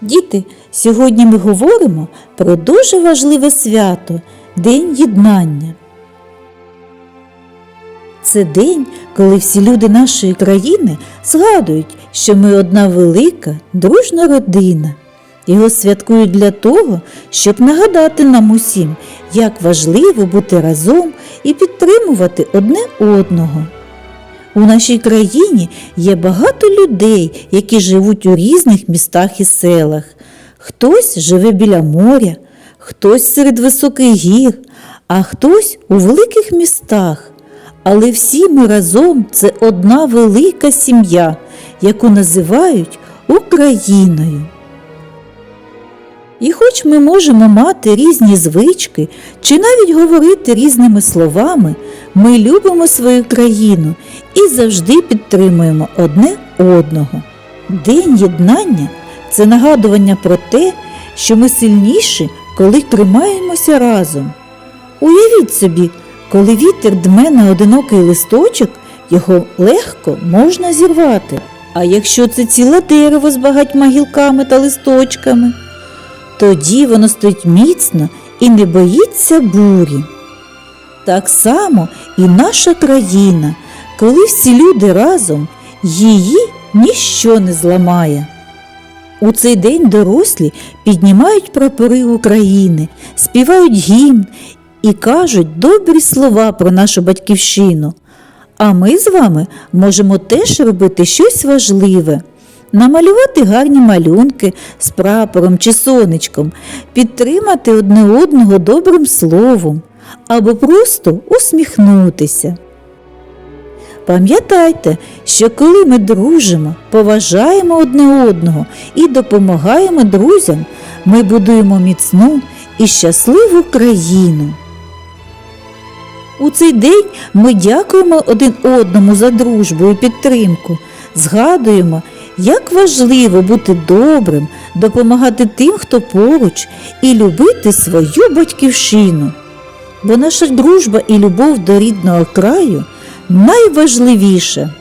Діти, сьогодні ми говоримо про дуже важливе свято День єднання. Це день, коли всі люди нашої країни згадують, що ми одна велика, дружна родина. Його святкують для того, щоб нагадати нам усім, як важливо бути разом і підтримувати одне одного. У нашій країні є багато людей, які живуть у різних містах і селах. Хтось живе біля моря, хтось серед високих гір, а хтось у великих містах. Але всі ми разом це одна велика сім'я, яку називають Україною. І хоч ми можемо мати різні звички чи навіть говорити різними словами, ми любимо свою країну і завжди підтримуємо одне одного. День єднання це нагадування про те, що ми сильніші, коли тримаємося разом. Уявіть собі, коли вітер дме на одинокий листочок, його легко можна зірвати. А якщо це ціле дерево з багатьма гілками та листочками, тоді воно стоїть міцно і не боїться бурі. Так само і наша країна, коли всі люди разом, її ніщо не зламає. У цей день дорослі піднімають прапори України, співають гімн і кажуть добрі слова про нашу батьківщину. А ми з вами можемо теж робити щось важливе. Намалювати гарні малюнки з прапором чи сонечком, підтримати одне одного добрим словом або просто усміхнутися. Пам'ятайте, що коли ми дружимо, поважаємо одне одного і допомагаємо друзям, ми будуємо міцну і щасливу країну. У цей день ми дякуємо один одному за дружбу і підтримку, згадуємо, як важливо бути добрим, допомагати тим, хто поруч, і любити свою батьківщину. Бо наша дружба і любов до рідного краю найважливіше.